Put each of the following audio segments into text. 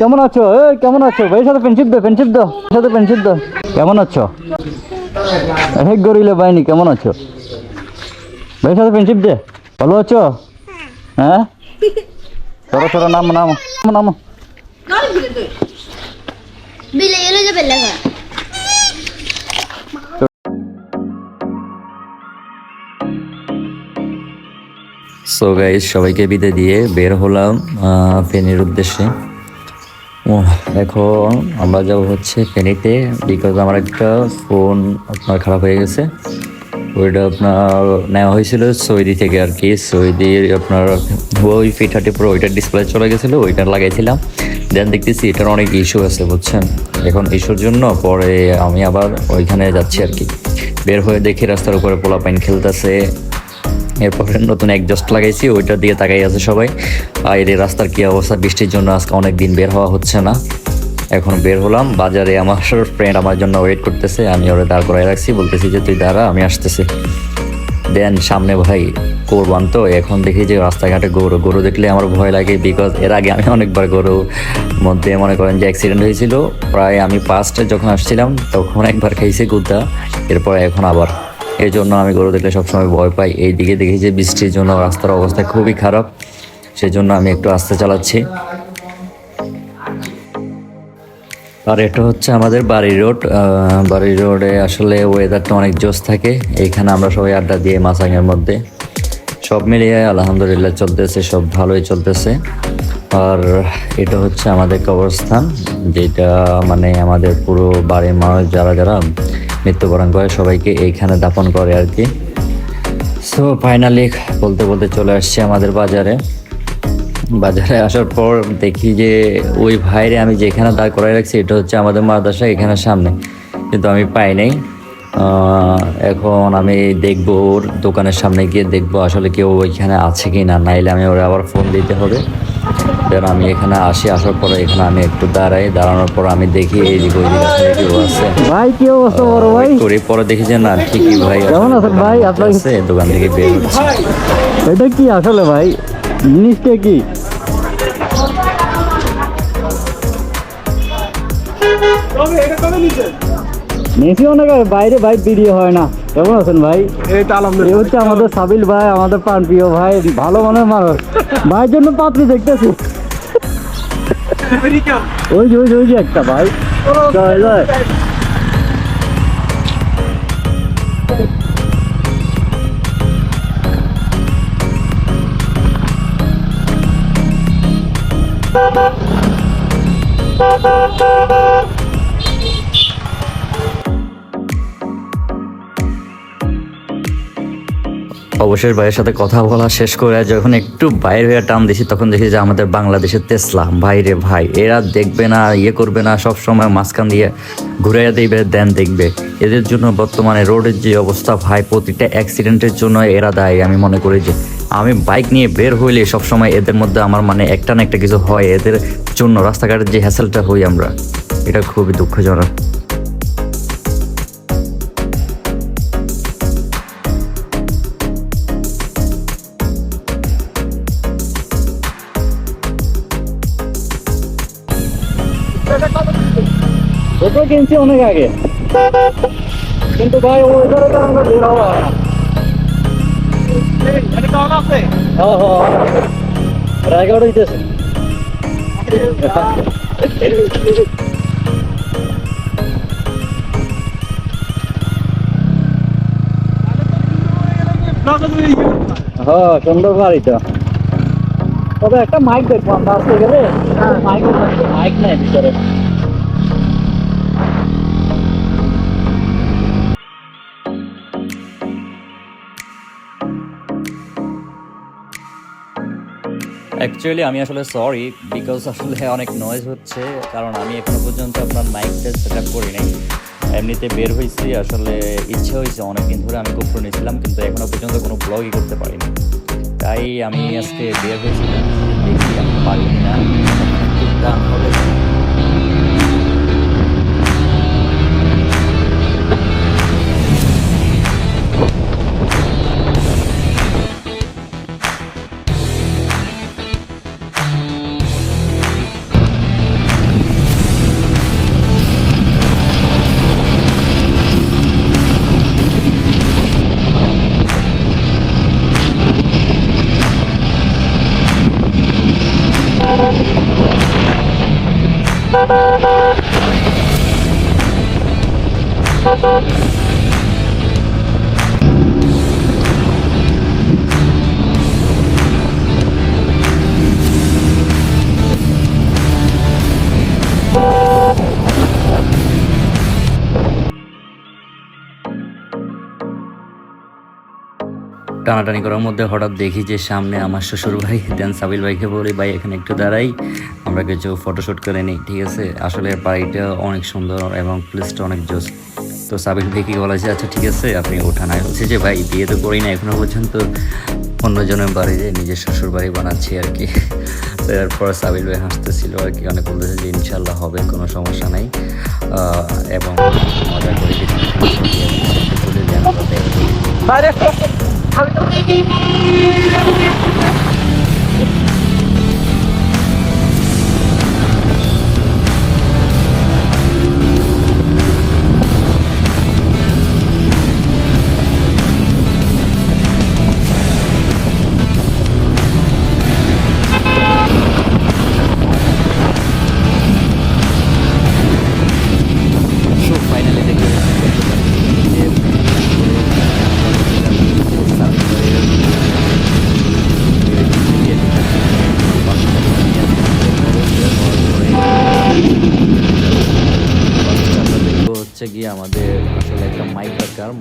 কেমন আছো? এই, কেমন আছো? ভাইয়ের সাথে ফ্রেন্ডশিপ দো ফ্রেন্ডশিপ দো সাথে ফ্রেন্ডশিপ দো। কেমন আছো? হেক গরিলে বাইনি কেমন আছো? ভাইয়ের সাথে ফ্রেন্ডশিপ দে। ভালো আছো? হ্যাঁ? সরো সরো, নামো নামো নামো নামো। Bila yun na bala so guys সবাইকে বিদায় দিয়ে বের হলাম ফেনীর উদ্দেশ্যে। এখন আমরা যাব হচ্ছে ফেনীতে বিকজ আমার একটা ফোন আপনার খারাপ হয়ে গেছে। ওইটা আপনার নেওয়া হয়েছিল সৌদি থেকে আর কি। সৌদির আপনার ওই ফি থার্টি প্রো ওইটার ডিসপ্লে চলে গেছিল, ওইটা লাগাইছিলাম। দেন দেখতেছি এটার অনেক ইস্যু আছে, বুঝছেন? এখন ইস্যুর জন্য পরে আমি আবার ওইখানে যাচ্ছি আর কি। বের হয়ে দেখি রাস্তার উপরে পোলা পাইন খেলতেছে। এরপরে নতুন একজস্ট লাগাইছি ওইটার দিকে তাকাই আছে সবাই। আর এই রাস্তার কি অবস্থা? বৃষ্টির জন্য আজকে অনেক দিন বের হওয়া হচ্ছে না। এখন বের হলাম, বাজারে আমার ফ্রেন্ড আমার জন্য ওয়েট করতেছে, আমি ওরা দাঁড় করাই রাখছি, বলতেছি যে, তুই দাঁড়া, আমি আসতেছি। দেন সামনে ভাই কোরবান তো, এখন দেখি যে রাস্তাঘাটে গরু গরু দেখলে আমার ভয় লাগে বিকজ এর আগে আমি অনেকবার গরু মধ্যে মনে করেন যে অ্যাক্সিডেন্ট হয়েছিল। প্রায় আমি ফার্স্টে যখন আসছিলাম, তখন একবার খাইছি গুদ্দা, এরপর এখন আবার। এই জন্য আমি গরু দেখলে সবসময় ভয় পাই। এই দিকে দেখি যে বৃষ্টির জন্য রাস্তার অবস্থা খুবই খারাপ। সেজন্য আমি একটু আস্তে চালাচ্ছি। আর এটা হচ্ছে আমাদের বাড়ি রোড। বাড়ি রোডে আসলে ওয়েদারটা অনেক জোস থাকে। এইখানে আমরা সবাই আড্ডা দিয়ে মাসাঙের মধ্যে। সব মিলিয়ে আলহামদুলিল্লাহ চলতেছে, সব ভালোই চলতেছে। আর এটা হচ্ছে আমাদের কবরস্থান, যেটা মানে আমাদের পুরো বাড়ির মানুষ যারা যারা মৃত্যুবরণ করে সবাইকে এইখানে দাপন করে আর কি। সো ফাইনালি বলতে বলতে চলে আসছি আমাদের বাজারে। বাজারে আসার পর দেখি যে ওই ভাইরে আমি যেখানে দাঁড় করাই রাখছি, এটা হচ্ছে আমাদের মাদ্রাসা এখানে সামনে। কিন্তু আমি পাই নাই। এখন আমি দেখব ওর দোকানের সামনে গিয়ে দেখব আসলে কেউ ওইখানে আছে কি না নাইলে আমি ওরা আবার ফোন দিতে হবে। দেন আমি এখানে আসি আসার পরে এখানে আমি একটু দাঁড়াই দাঁড়ানোর পর আমি দেখি এই দিকে ওই দিকে আসলে কেউ আছে ভাই কি অবস্থা বড় ভাই? করি পরে দেখি যে না ঠিকই ভাই কেমন আছেন ভাই? আপনার- দোকান থেকে বের হচ্ছে। এটা কি আসলে ভাই? জিনিসটা কি? মেসি অনেক বাইরে ভাই ভিডিও হয় না। কেমন আছেন ভাই? এই তো এ আলহামদুলিল্লাহ হচ্ছে আমাদের সাবিল ভাই আমাদের প্রাণ প্রিয় ভাই ভালো মনের মানুষ। ভাইয়ের জন্য পাত্রী দেখতেছি। ওই যে ওই যে ওই যে একটা ভাই। জয় জয়। অবশ্যই ভাইয়ের সাথে কথা বলা শেষ করে যখন একটু বাইরে হয়ে টান দিছি, তখন দেখি যে আমাদের বাংলাদেশের তেসলা। ভাইরে ভাই, এরা দেখবে না ইয়ে করবে না, সব সময় মাঝখান দিয়ে ঘুরে দিবে, দেন দেখবে। এদের জন্য বর্তমানে রোডের যে অবস্থা, ভাই, প্রতিটা অ্যাক্সিডেন্টের জন্য এরা দায়ী। আমি মনে করি যে আমি বাইক নিয়ে বের হইলে সবসময় এদের মধ্যে আমার মানে একটা না একটা কিছু হয়। এদের জন্য রাস্তাঘাটের যে হ্যাসেলটা হই আমরা, এটা খুবই দুঃখজনক। ছোট কিনছি অনেক আগে। কিন্তু ভাই ওইটার কারণে বের হওয়া হয় হ্যাঁ হ্যাঁ রায়গড় হইতেছে। হ্যাঁ সুন্দর বাড়িটা তবে একটা মাইক দেখব আমরা আসতে গেলে। মাইক মাইক নেই ভিতরে। অ্যাকচুয়ালি আমি আসলে সরি বিকজ আসলে অনেক নয়েজ হচ্ছে, কারণ আমি এখনও পর্যন্ত আপনার মাইকটা সেট আপ করি নাই। এমনিতে বের হয়েছি, আসলে ইচ্ছে হয়েছে, অনেকদিন ধরে আমি গোপ্র নিয়েছিলাম, কিন্তু এখনও পর্যন্ত কোনো ব্লগই করতে পারিনি। তাই আমি আজকে বের হয়েছিলাম, দেখি আমি পারি না টানাটানি করার মধ্যে হঠাৎ দেখি যে সামনে আমার শ্বশুর ভাই দেন সাবিল ভাইকে বলি, ভাই, এখানে একটু দাঁড়াই, আমরা কিছু ফটোশ্যুট করে নিই। ঠিক আছে? আসলে বাড়িটা অনেক সুন্দর এবং প্লেসটা অনেক জোস। তো সাবিল ভাই কি বলেছে আচ্ছা ঠিক আছে, আপনি ওঠান আমি বলছি যে, ভাই, বিয়ে তো করি না, এখনও পর্যন্ত অন্যজনের বাড়ি যে নিজের শ্বশুর বাড়ি বানাচ্ছি আর কি। তো এরপর সাবিল ভাই হাসতেছিল আর কি, অনেক বলতেছে যে ইনশাল্লাহ হবে, কোনো সমস্যা নাই। এবং মজা করে তুলে দিয়ে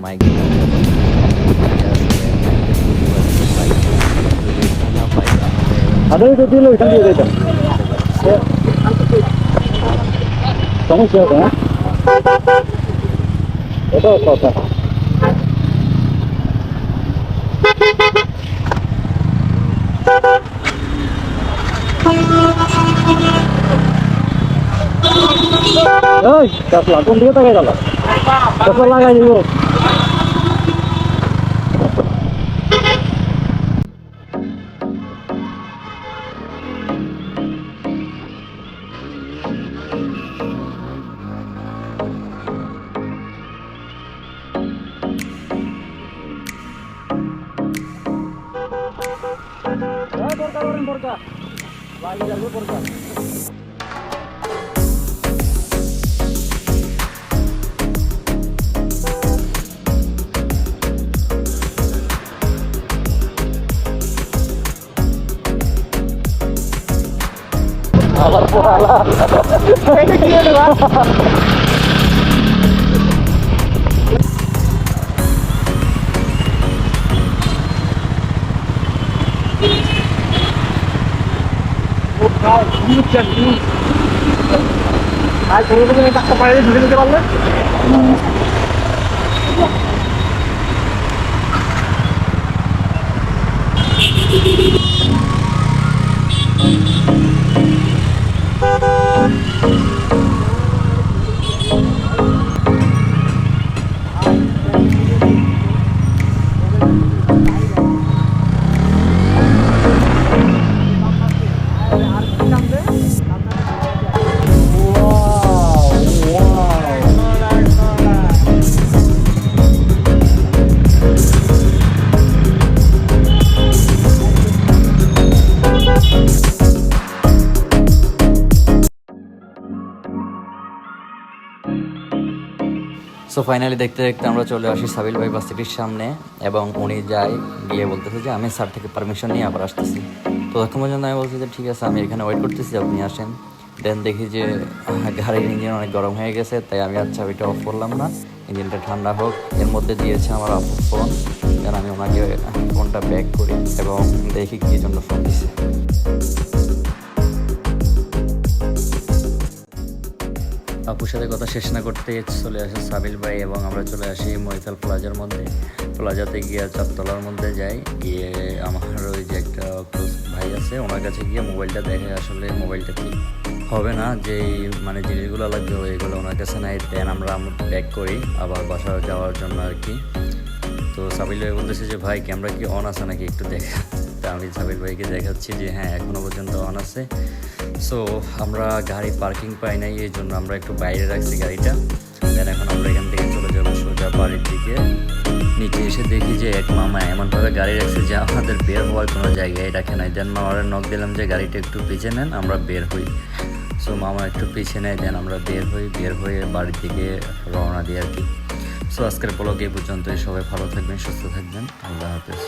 মাইক দরকার মাইক আরে তো দিল এখান দিয়ে দিতাম সমস্যা হবে হ্যাঁ এটাও কথা ওই কাসলা কোন দিকে তাকাই গেল কাসলা লাগাই দিব আবার পড়ালা এটা কি হলো আর কোনো কোনো টাকা পাড়ে ঢুকে দিতে পারলে সো ফাইনালি দেখতে দেখতে আমরা চলে আসি সাবিল ভাই বাসিটির সামনে এবং উনি যায় গিয়ে বলতেছে যে, আমি স্যার থেকে পারমিশন নিয়ে আবার আসতেছি। তো তখন পর্যন্ত আমি বলছি যে, ঠিক আছে, আমি এখানে ওয়েট করতেছি, আপনি আসেন। দেন দেখি যে, গাড়ির ইঞ্জিন অনেক গরম হয়ে গেছে, তাই আমি আর চাবিটা অফ করলাম না। ইঞ্জিনটা ঠান্ডা হোক, এর মধ্যে দিয়েছে আমার আপু ফোন দেন আমি ওনাকে ফোনটা ব্যাক করি এবং দেখি কী জন্য ফোন দিছে। আপুর সাথে কথা শেষ না করতে চলে আসে সাবিল ভাই এবং আমরা চলে আসি মহিফাল প্লাজার মধ্যে। প্লাজাতে গিয়ে চারতলার মধ্যে যাই। গিয়ে আমার ওই যে একটা close ভাই আছে, ওনার কাছে গিয়ে মোবাইলটা দেখে আসলে মোবাইলটা ঠিক হবে না যে মানে জিনিসগুলো লাগবে ওইগুলো ওনার কাছে নাই। দেন আমরা ব্যাক করি, আবার বাসা যাওয়ার জন্য আর কি। তো সাবিল ভাই বলতেছে যে, ভাই ক্যামেরা কি অন আছে নাকি একটু দেখা? আমি সাবিল ভাইকে দেখাচ্ছি যে হ্যাঁ এখনও পর্যন্ত অন আছে। সো আমরা গাড়ি পার্কিং পাই নাই, এই জন্য আমরা একটু বাইরে রাখছি গাড়িটা। দেন এখন আমরা এখান থেকে চলে যাব সোজা বাড়ির দিকে। নিচে এসে দেখি যে এক মামা এমনভাবে গাড়ি রাখছে যে আমাদের বের হওয়ার কোনো জায়গায় রাখে নাই। দেন মামারে নক দিলাম যে গাড়িটা একটু পিছিয়ে নেন, আমরা বের হই। সো মামা একটু পিছিয়ে নেয় দেন আমরা বের হই। বের হয়ে বাড়ির দিকে রওনা দিই আর কি। সো আজকের ব্লগ এই পর্যন্তই। সবাই ভালো থাকবেন, সুস্থ থাকবেন। আল্লাহ হাফেজ।